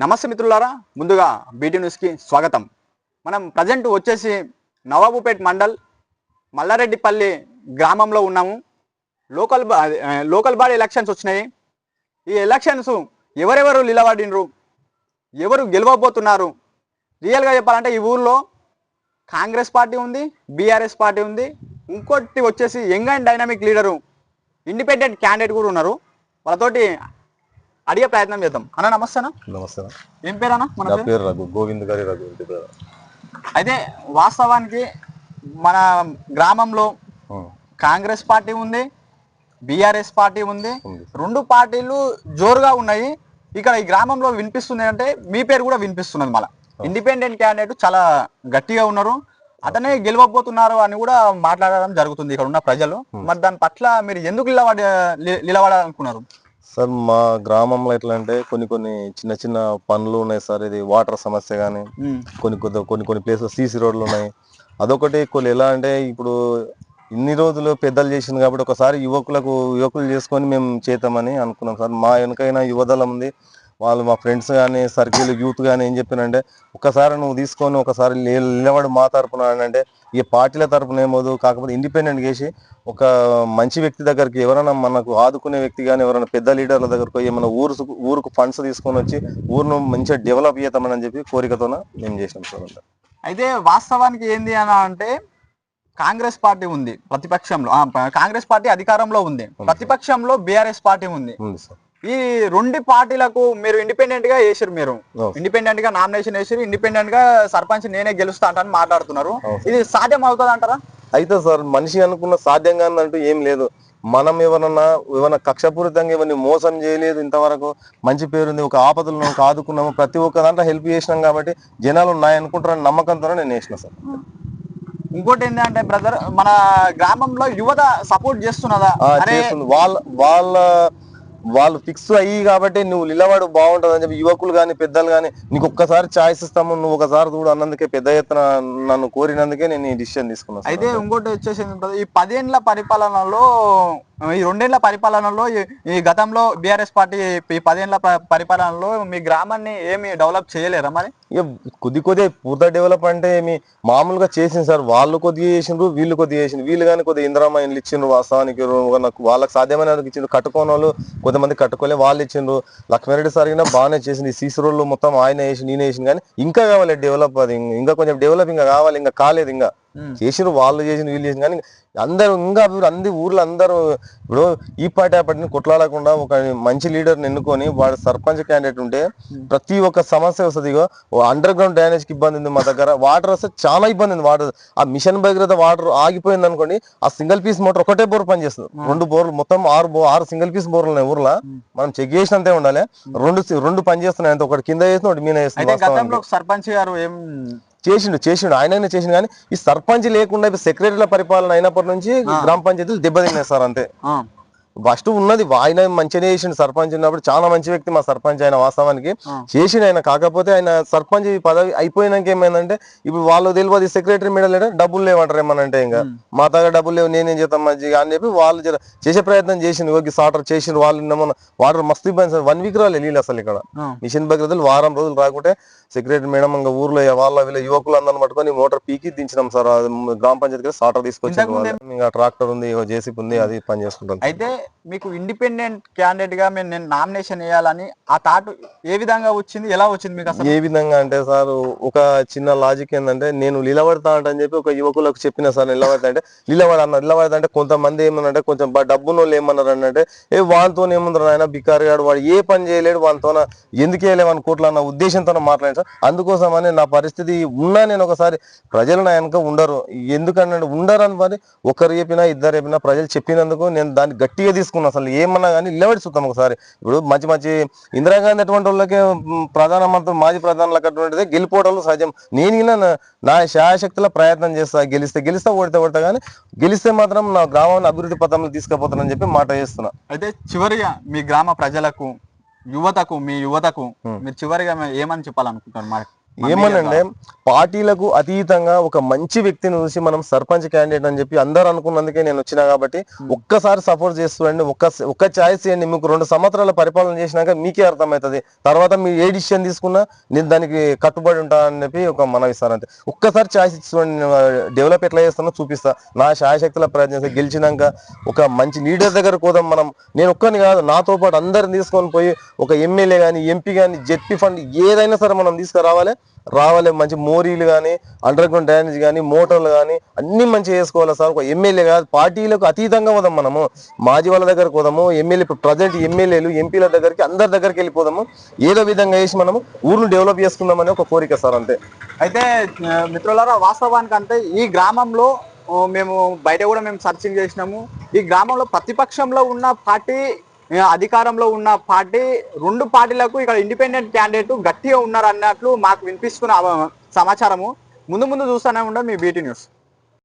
నమస్తే మిత్రులారా ముందుగా బీటీ న్యూస్కి స్వాగతం. మనం ప్రజెంట్ వచ్చేసి నవాబుపేట్ మండల్ మల్లారెడ్డిపల్లి గ్రామంలో ఉన్నాము. లోకల్ లోకల్ బాడీ ఎలక్షన్స్ వచ్చినాయి. ఈ ఎలక్షన్స్ ఎవరెవరు నిలబడినరు ఎవరు గెలవబోతున్నారు? రియల్గా చెప్పాలంటే ఈ ఊర్లో కాంగ్రెస్ పార్టీ ఉంది బీఆర్ఎస్ పార్టీ ఉంది. ఇంకోటి వచ్చేసి young and dynamic leader independent candidate కూడా ఉన్నారు. వాళ్ళతోటి అడిగే ప్రయత్నం చేద్దాం. అన్న నమస్తే నమస్తే ఏం పేరు అన్న? మన పేరు? రఘు గోవింద్ గారి రఘు అయితే వాస్తవానికి మన గ్రామంలో కాంగ్రెస్ పార్టీ ఉంది బీఆర్ఎస్ పార్టీ ఉంది. రెండు పార్టీలు జోరుగా ఉన్నాయి. ఇక్కడ ఈ గ్రామంలో వినిపిస్తుంది అంటే మీ పేరు కూడా వినిపిస్తున్నది మళ్ళీ. ఇండిపెండెంట్ క్యాండిడేట్ చాలా గట్టిగా ఉన్నారు. అతనే గెలవబోతున్నారు అని కూడా మాట్లాడడం జరుగుతుంది ఇక్కడ ఉన్న ప్రజలు. మరి దాని పట్ల మీరు ఎందుకు నిలబడ నిలబడాలనుకున్నారు? సార్ మా గ్రామంలో ఎట్లా అంటే కొన్ని కొన్ని చిన్న చిన్న పనులు ఉన్నాయి సార్. ఇది వాటర్ సమస్య కానీ కొన్ని కొద్ది కొన్ని కొన్ని ప్లేసెస్ సీసీ రోడ్లు ఉన్నాయి. అదొకటి కొన్ని ఎలా అంటే ఇప్పుడు ఇన్ని రోజులు పెద్దలు చేసింది కాబట్టి ఒకసారి యువకులకు యువకులు చేసుకొని మేము చేద్దామని అనుకున్నాం సార్. మా వెనకైనా యువదళం ఉంది. వాళ్ళు మా ఫ్రెండ్స్ కానీ సర్కిల్ యూత్ కానీ ఏం చెప్పినంటే ఒకసారి నువ్వు తీసుకొని ఒకసారి నిలబడి మా తరపున అంటే ఈ పార్టీల తరపున ఏమోదు కాకపోతే ఇండిపెండెంట్ చేసి ఒక మంచి వ్యక్తి దగ్గరికి ఎవరైనా మనకు ఆదుకునే వ్యక్తి కానీ ఎవరైనా పెద్ద లీడర్ల దగ్గరకు ఏమైనా ఊరు ఊరుకు ఫండ్స్ తీసుకొని వచ్చి ఊరును మంచిగా డెవలప్ చేద్దామని చెప్పి కోరికతోన మేము చేసినాం సార్. అయితే వాస్తవానికి ఏంది అని అంటే కాంగ్రెస్ పార్టీ ఉంది ప్రతిపక్షంలో కాంగ్రెస్ పార్టీ అధికారంలో ఉంది. ప్రతిపక్షంలో బీఆర్ఎస్ పార్టీ ఉంది. ఉంది సార్. ఈ రెండు పార్టీలకు మీరు ఇండిపెండెంట్గా వేసారు మీరు. ఇండిపెండెంట్గా నామినేషన్ వేసారు ఇండిపెండెంట్గా సర్పంచ్ నేనే గెలుస్తా అంటారని మాట్లాడుతున్నారు. ఇది సాధ్యం అవుతుంది అంటారా? అయితే సార్ మనిషి అనుకున్న సాధ్యంగా అంటూ ఏం లేదు. మనం ఎవరన్నా ఏమన్నా కక్షపూరితంగా ఎవరిని మోసం చేయలేదు ఇంతవరకు మంచి పేరుంది ఒక ఆపదలను కాదుకున్నాము ప్రతి ఒక్క దాంట్లో హెల్ప్ చేసినాం కాబట్టి జనాలు ఉన్నాయనుకుంటారని నమ్మకంతో నేను వేసిన సార్. ఇంకోటి ఏంటంటే బ్రదర్ మన గ్రామంలో యువత సపోర్ట్ చేస్తున్నదా? వాళ్ళ వాళ్ళ వాళ్ళు ఫిక్స్ అయ్యి కాబట్టి నువ్వు నిలబడు బాగుంటుంది అని చెప్పి యువకులు కానీ పెద్దలు కానీ నీకు ఒక్కసారి ఛాయిస్ ఇస్తాము నువ్వు ఒకసారి చూడు అన్నందుకే పెద్ద ఎత్తున నన్ను కోరినందుకే నేను ఈ డిసిషన్ తీసుకున్నాను అయితే ఇంకోటి వచ్చేసి ఈ పదేండ్ల పరిపాలనలో ఈ రెండేళ్ళ పరిపాలనలో ఈ- గతంలో బీఆర్ఎస్ పార్టీ ఈ పదేళ్ళ పరిపాలనలో మీ గ్రామాన్ని ఏమి డెవలప్ చేయలేరా మరి? ఇక కొద్ది కొద్దిగా పూర్తి డెవలప్ అంటే ఏమి మామూలుగా చేసింది సార్. వాళ్ళు కొద్దిగా చేసిండ్రు వీళ్ళు కొద్దిగా చేసిండ్రు. వీళ్ళు కానీ కొద్దిగా ఇందిరామ ఇల్లు ఇచ్చిండ్రు వాస్తవానికి. నాకు వాళ్ళకి సాధ్యమైన ఇచ్చిండ్రు. కట్టుకోని వాళ్ళు కొంతమంది కట్టుకోలే వాళ్ళు ఇచ్చిండ్రు. లక్ష్మారెడ్డి సార్ అయినా బాగానే చేసింది. ఈ సీసీ రోడ్లు మొత్తం ఆయన వేసి నేనే వేసింది కానీ ఇంకా కావాలి డెవలప్ అది. ఇంకా కొంచెం డెవలప్ ఇంకా కావాలి ఇంకా కాలేదు ఇంకా. ఉమ్. చేసిండ్రు వాళ్ళు చేసిన వీళ్ళు చేసిన కానీ అందరూ ఇంకా అభివృద్ధి అన్ని ఊర్లో అందరూ ఇప్పుడు ఈ పార్టీ ఆ పార్టీని కొట్లాడకుండా ఒక మంచి లీడర్ని ఎన్నుకొని వాడు సర్పంచ్ క్యాండిడేట్ ఉంటే ప్రతి ఒక్క సమస్య వస్తుంది. అండర్ గ్రౌండ్ డ్రైనేజ్కి ఇబ్బంది ఉంది మా దగ్గర. వాటర్ వస్తే చాలా ఇబ్బంది ఉంది. వాటర్ ఆ మిషన్ భగీరథ వాటర్ ఆగిపోయింది అనుకోండి ఆ సింగిల్ పీస్ మోటార్ ఒకటే బోర్ పనిచేస్తుంది. రెండు బోర్లు మొత్తం ఆరు బో ఆరు సింగిల్ పీస్ బోర్లు ఉన్నాయి ఊర్లో. మనం చెక్ చేసినంతే ఉండాలి. రెండు రెండు పని చేస్తున్నాయి అంతే ఒకటి కింద చేసిన ఒకటి మీద గతంలో సర్పంచ్ గారు ఏం చేసిండు చేసిండు. ఆయననే చేసిండు కానీ ఈ సర్పంచ్ లేకుండా సెక్రటరీల పరిపాలన అయినప్పటి నుంచి గ్రామ పంచాయతీలు దెబ్బతిన్నాయి సార్ అంతే. ఫస్ట్ ఉన్నది ఆయన మంచిగానే చేసిండు సర్పంచ్ ఉన్నప్పుడు చాలా మంచి వ్యక్తి మా సర్పంచ్ ఆయన వాస్తవానికి. ఆ. చేసిండు ఆయన కాకపోతే ఆయన సర్పంచ్ పదవి అయిపోయినాక ఏమైందంటే ఇప్పుడు వాళ్ళు తెలియదు సెక్రటరీ మీద లేడా డబ్బులు లేవంటారు ఏమనంటే ఇంకా. మా దగ్గర డబ్బులు లేవు నేనేం చేస్తాం మంచిగా అని చెప్పి వాళ్ళు చేసే ప్రయత్నం చేసిండు. ఓకే సాటర్ చేసిండు వాళ్ళు వాటర్ మస్తు ఇబ్బంది సార్. వన్ వీక్ రాలేదు నీళ్ళు అసలు ఇక్కడ. మిషన్ భగీరథలు వారం రోజులు రాకుంటే సెక్రటరీ మేడం ఇంకా ఊర్లో వాళ్ళ వీళ్ళ యువకులు అందరిని పట్టుకొని మోటార్ పీకి దించినాం సార్. గ్రామ పంచాయతీ సాటర్ తీసుకొచ్చి ట్రాక్టర్ ఉంది జేసీపీ ఉంది అది పని చేసుకుంటాం అయితే మీకు ఇండిపెండెంట్ క్యాండిడేట్గా మేము నేను నామినేషన్ వేయాలని ఆ థాట్ ఏ విధంగా వచ్చింది? ఎలా వచ్చింది మీకు అసలు? ఏ విధంగా అంటే సార్ ఒక చిన్న లాజిక్ ఏంటంటే నేను నిలబడతా అని చెప్పి ఒక యువకులకు చెప్పిన సార్ నిలబడతా అంటే నిలబడ అన్న నిలబడతా అంటే కొంతమంది ఏమన్నారంటే కొంచెం డబ్బు డబ్బున్న ఏమన్నారు అంటే ఏ వానితో ఏముందరు ఆయన బికారి గాడు వాడు ఏ పని చేయలేడు వానితో ఎందుకు వేయలేము కోట్ల అన్న ఉద్దేశంతో మాట్లాడాను సార్. అందుకోసమని నా పరిస్థితి ఉన్నా నేను ఒకసారి ప్రజలు నా వెనక ఉండరు. ఎందుకంటే ఉండరు అని మరి ఒకరు చెప్పినా ఇద్దరు చెప్పినా ప్రజలు చెప్పినందుకు నేను దాన్ని గట్టిగా తీసుకున్నాను అసలు ఏమన్నా కానీ నిలబడి చూద్దాం ఒకసారి. ఇప్పుడు మంచి మంచి ఇందిరాగాంధీ అటువంటి వాళ్ళకి ప్రధానమంత్రి మాజీ ప్రధానులకు అటువంటిదే గెలిపోవడం సహజం. నేను గిన నా- శాయశక్తుల ప్రయత్నం చేస్తా గెలిస్తే గెలిస్తే ఓడితే ఓడితే కానీ గెలిస్తే మాత్రం నా గ్రామాన్ని అభివృద్ధి పథంలో తీసుకుపోతానని చెప్పి మాట చేస్తున్నా అయితే చివరిగా మీ గ్రామ ప్రజలకు యువతకు మీ యువతకు. మీరు చివరిగా ఏమని చెప్పాలనుకుంటున్నారు? మరి ఏమనంటే పార్టీలకు అతీతంగా ఒక మంచి వ్యక్తిని చూసి మనం సర్పంచ్ క్యాండిడేట్ అని చెప్పి అందరు అనుకున్నందుకే నేను వచ్చినా కాబట్టి ఒక్కసారి సపోర్ట్ చేస్తుండండి ఒక్క ఒక్క ఛాయిస్ చేయండి. మీకు రెండు సంవత్సరాల పరిపాలన చేసినాక మీకే అర్థమవుతుంది. తర్వాత మీరు ఏ డిసిషన్ తీసుకున్నా నేను దానికి కట్టుబడి ఉంటా అని చెప్పి ఒక మనవి ఇస్తాను అంతే ఒక్కసారి ఛాయిస్ ఇచ్చుకోండి. నేను డెవలప్ ఎట్లా చేస్తానో చూపిస్తా. నా శాయశక్తుల ప్రయత్నం. గెలిచినాక ఒక మంచి లీడర్ దగ్గర పోదాం మనం. నేను ఒక్కరిని కాదు నాతో పాటు అందరిని తీసుకొని పోయి ఒక ఎమ్మెల్యే కానీ ఎంపీ కానీ జెడ్పీ ఫండ్ ఏదైనా సరే మనం తీసుకురావాలి. రావాలి మంచి మోరీలు కానీ అండర్ గ్రౌండ్ డ్రైనేజ్ కానీ మోటార్లు కానీ అన్ని మంచిగా చేసుకోవాలి సార్. ఒక ఎమ్మెల్యే కాదు పార్టీలకు అతీతంగా పోదాం మనము. మాజీ వాళ్ళ దగ్గరకు పోదాము ఎమ్మెల్యే ఇప్పుడు ప్రజెంట్ ఎమ్మెల్యేలు ఎంపీల దగ్గరికి అందరి దగ్గరికి వెళ్ళిపోదాము ఏదో విధంగా వేసి మనము ఊరును డెవలప్ చేసుకుందామని ఒక కోరిక సార్ అంతే. అయితే మిత్రులారా వాస్తవానికి అంటే ఈ గ్రామంలో మేము బయట కూడా మేము సర్చింగ్ చేసినాము. ఈ గ్రామంలో ప్రతిపక్షంలో ఉన్న పార్టీ అధికారంలో ఉన్న పార్టీ రెండు పార్టీలకు ఇక్కడ ఇండిపెండెంట్ క్యాండిడేట్ గట్టిగా ఉన్నారన్నట్లు మాకు వినిపిస్తున్న సమాచారము. ముందు ముందు చూస్తూనే ఉండదు మీ బీటీ న్యూస్